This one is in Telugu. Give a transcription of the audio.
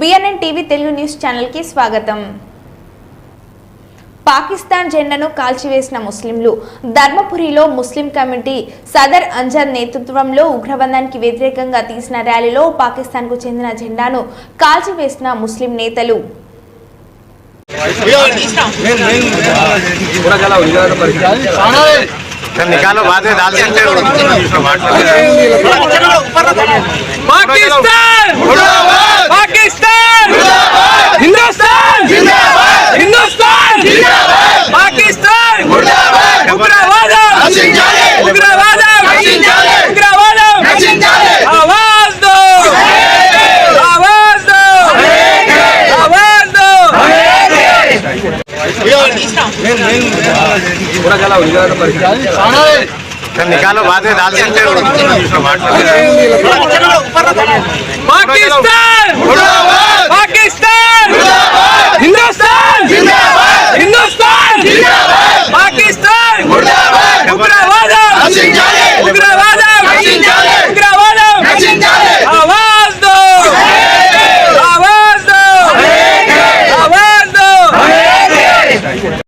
బిఎన్ఎన్ టీవీ తెలుగు న్యూస్ ఛానల్కి స్వాగతం. పాకిస్తాన్ జెండాను కాల్చివేసిన ముస్లింలు ధర్మపురిలో ముస్లిం కమిటీ సదర్ అంజర్ నేతృత్వంలో ఉగ్రవాదానికి వ్యతిరేకంగా తీసిన ర్యాలీలో పాకిస్తాన్కు చెందిన జెండాను కాల్చివేసిన ముస్లిం నేతలు. निकालो बाद में डाल सकते हो నికాలో బాధ దాల్సింటే పాకిస్తాన్! పాకిస్తాన్ హిందుస్థాన్ హిందుస్థాన్ పాకిస్తాన్ ఉగ్రవాదం!